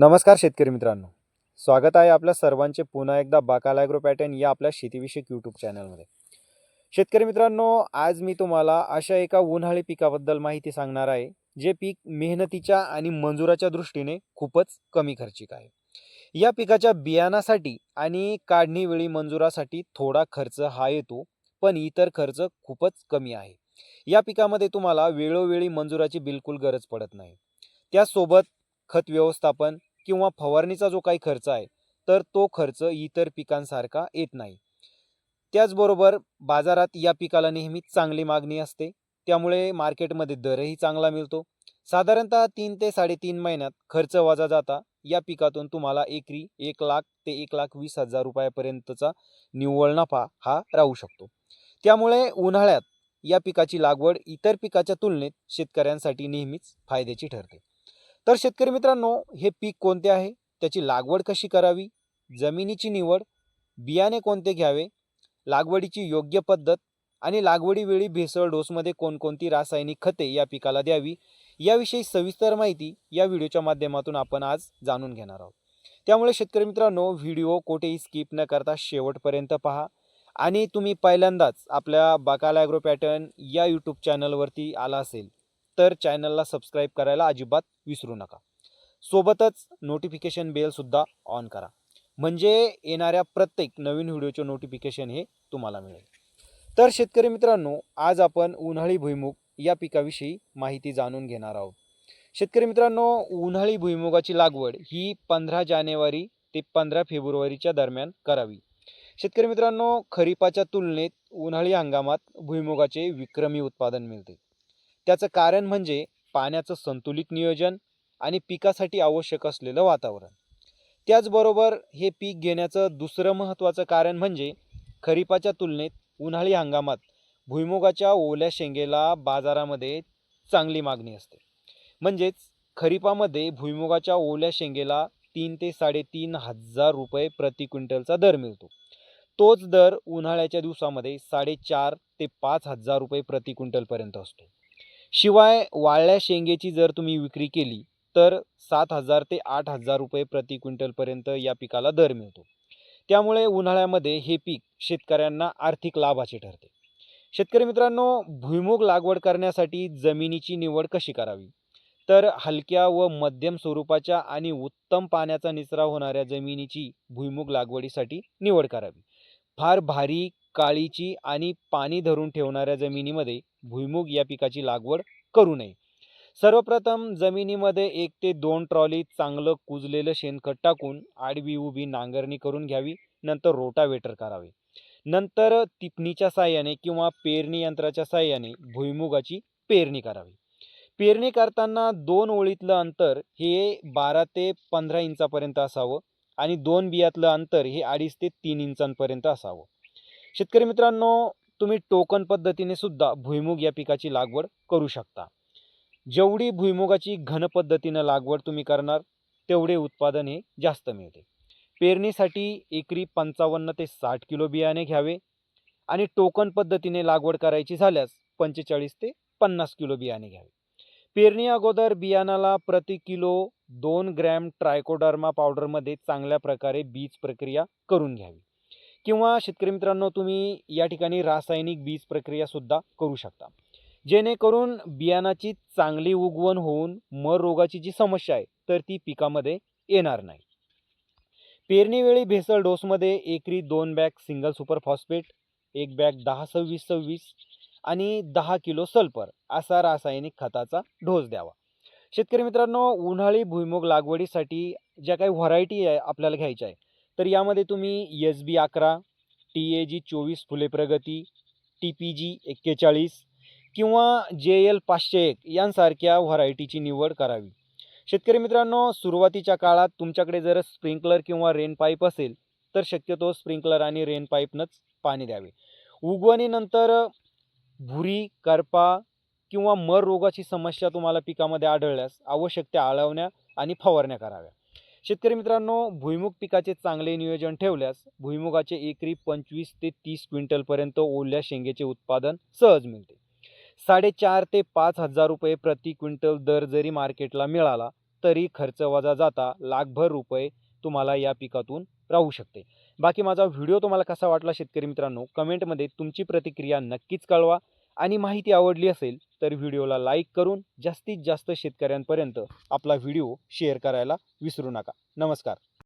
नमस्कार शेतकरी मित्रांनो. स्वागत आहे आपल्या सर्वांचे पुन्हा एकदा बाकाला ॲग्रो पॅटर्न या आपल्या शेतीविषयक यूट्यूब चॅनलमध्ये शेतकरी मित्रांनो आज मी तुम्हाला अशा एका उन्हाळी पिकाबद्दल माहिती सांगणार आहे जे पीक मेहनतीच्या आणि मंजुराच्या दृष्टीने खूपच कमी खर्चिक आहे. या पिकाच्या बियाणासाठी आणि काढणीवेळी मंजुरासाठी थोडा खर्च हा येतो पण इतर खर्च खूपच कमी आहे. या पिकामध्ये तुम्हाला वेळोवेळी मंजुराची बिलकुल गरज पडत नाही. त्यासोबत खत व्यवस्थापन किंवा फवारणीचा जो काही खर्च आहे तर तो खर्च इतर पिकांसारखा येत नाही. त्याचबरोबर बाजारात या पिकाला नेहमीच चांगली मागणी असते. त्यामुळे मार्केटमध्ये दरही चांगला मिळतो. साधारणतः तीन ते साडेतीन महिन्यात खर्च वजा जाता. या पिकातून तुम्हाला एकरी एक लाख ते एक लाख वीस हजार रुपयापर्यंतचा निव्वळ नफा हा राहू शकतो. त्यामुळे उन्हाळ्यात या पिकाची लागवड इतर पिकाच्या तुलनेत शेतकऱ्यांसाठी नेहमीच फायद्याची ठरते. तर शेतकरी मित्रांनो हे पीक कोणते आहे? त्याची लागवड कशी करावी? जमिनीची निवड बियाणे कोणते घ्यावे? लागवडीची योग्य पद्धत आणि लागवडीवेळी भेसळ डोसमध्ये कोणकोणती रासायनिक खते या पिकाला द्यावी? याविषयी सविस्तर माहिती या व्हिडिओच्या माध्यमातून आपण आज जाणून घेणार आहोत. त्यामुळे शेतकरी मित्रांनो व्हिडिओ कोठेही स्किप न करता शेवटपर्यंत पहा आणि तुम्ही पहिल्यांदाच आपल्या बाकाल ॲग्रो पॅटर्न या यूट्यूब चॅनलवरती आला असेल तर चॅनलला सबस्क्राईब करायला अजिबात विसरू नका. सोबतच नोटिफिकेशन बेलसुद्धा ऑन करा. म्हणजे येणाऱ्या प्रत्येक नवीन व्हिडिओचे नोटिफिकेशन हे तुम्हाला मिळेल. तर शेतकरी मित्रांनो आज आपण उन्हाळी भुईमुग या पिकाविषयी माहिती जाणून घेणार आहोत. शेतकरी मित्रांनो उन्हाळी भुईमुगाची लागवड ही पंधरा जानेवारी ते पंधरा फेब्रुवारीच्या दरम्यान करावी. शेतकरी मित्रांनो खरीपाच्या तुलनेत उन्हाळी हंगामात भुईमुगाचे विक्रमी उत्पादन मिळते. त्याचं कारण म्हणजे पाण्याचं संतुलित नियोजन आणि पिकासाठी आवश्यक असलेलं वातावरण. त्याचबरोबर हे पीक घेण्याचं दुसरं महत्त्वाचं कारण म्हणजे खरीपाच्या तुलनेत उन्हाळी हंगामात भुईमुगाच्या ओल्या शेंगेला बाजारामध्ये चांगली मागणी असते. म्हणजेच खरीपामध्ये भुईमुगाच्या ओल्या शेंगेला तीन ते साडेतीन हजार रुपये प्रति क्विंटलचा दर मिळतो. तोच दर उन्हाळ्याच्या दिवसामध्ये साडेचार ते पाच हजार रुपये प्रति क्विंटलपर्यंत असतो. शिवाय वाळल्या शेंगेची जर तुम्ही विक्री केली तर सात हजार ते आठ हजार रुपये प्रति क्विंटलपर्यंत या पिकाला दर मिळतो. त्यामुळे उन्हाळ्यामध्ये हे पीक शेतकऱ्यांना आर्थिक लाभाचे ठरते. शेतकरी मित्रांनो भुईमुग लागवड करण्यासाठी जमिनीची निवड कशी करावी? तर हलक्या व मध्यम स्वरूपाच्या आणि उत्तम पाण्याचा निचरा होणाऱ्या जमिनीची भुईमुग लागवडीसाठी निवड करावी. फार भारी काळीची आणि पाणी धरून ठेवणाऱ्या जमिनीमध्ये भुईमुग या पिकाची लागवड करू नये. सर्वप्रथम जमिनीमध्ये एक ते दोन ट्रॉली चांगलं कुजलेलं शेणखत टाकून आडवी उभी नांगरणी करून घ्यावी नंतर रोटावेटर करावे. नंतर टिपणीच्या साह्याने किंवा पेरणी यंत्राच्या साह्याने भुईमुगाची पेरणी करावी. पेरणी करताना दोन ओळीतलं अंतर हे बारा ते पंधरा इंचापर्यंत असावं आणि दोन बियातलं अंतर हे अडीच ते तीन इंचांपर्यंत असावं. शेतकरी मित्रांनो तुम्ही टोकन पद्धतीने सुद्धा भुईमुग या पिकाची लागवड करू शकता. जेवढी भुईमुगाची घन पद्धतीनं लागवड तुम्ही करणार तेवढे उत्पादन हे जास्त मिळते. पेरणीसाठी एकरी पंचावन्न ते साठ किलो बियाणे घ्यावे आणि टोकन पद्धतीने लागवड करायची झाल्यास पंचेचाळीस ते पन्नास किलो बियाणे घ्यावे. पेरणी अगोदर बियाणाला प्रति किलो दोन ग्रॅम ट्रायकोडर्मा पावडरमध्ये चांगल्या प्रकारे बीज प्रक्रिया करून घ्यावी. किंवा शेतकरी मित्रांनो तुम्ही या ठिकाणी रासायनिक बीज प्रक्रियासुद्धा करू शकता. जेणेकरून बियाणाची चांगली उगवण होऊन मर रोगाची जी समस्या आहे तर ती पिकामध्ये येणार नाही. पेरणीवेळी भेसळ डोसमध्ये एकरी दोन बॅग सिंगल सुपर फॉस्फेट एक बॅग दहा सव्वीस सव्वीस आणि दहा किलो सल्फर असा रासायनिक खताचा डोस द्यावा. शेतकरी मित्रांनो उन्हाळी भुईमुग लागवडीसाठी ज्या काही व्हरायटी आहे आपल्याला घ्यायच्या आहे तर यामध्ये तुम्ही एस बी अकरा टी ए जी चोवीस फुले प्रगती टी पी जी एक्केचाळीस किंवा जे एल पाचशे एक यांसारख्या व्हरायटीची निवड करावी. शेतकरी मित्रांनो सुरुवातीच्या काळात तुमच्याकडे जर स्प्रिंकलर किंवा रेन पाईप असेल तर शक्यतो स्प्रिंकलर आणि रेन पाईपनंच पाणी द्यावे. उगवणीनंतर भुरी करपा किंवा मर रोगाची समस्या तुम्हाला पिकामध्ये आढळल्यास आवश्यक त्या आळवण्या आणि फवारण्या कराव्या. शेतकरी मित्रांनो भुईमुग पिकाचे चांगले नियोजन ठेवल्यास भुईमुगाचे एकरी पंचवीस ते तीस क्विंटलपर्यंत ओल्या शेंगेचे उत्पादन सहज मिळते. साडेचार ते पाच हजार रुपये प्रति क्विंटल दर जरी मार्केटला मिळाला तरी खर्च वजा जाता लाखभर रुपये तुम्हाला या पिकातून राहू शकते. बाकी माझा व्हिडिओ तुम्हाला कसा वाटला शेतकरी मित्रांनो कमेंटमध्ये तुमची प्रतिक्रिया नक्कीच कळवा. आणि माहिती आवडली असेल तर व्हिडिओला लाईक करून जास्तीत जास्त शेतकऱ्यांपर्यंत आपला व्हिडिओ शेअर करायला विसरू नका. नमस्कार.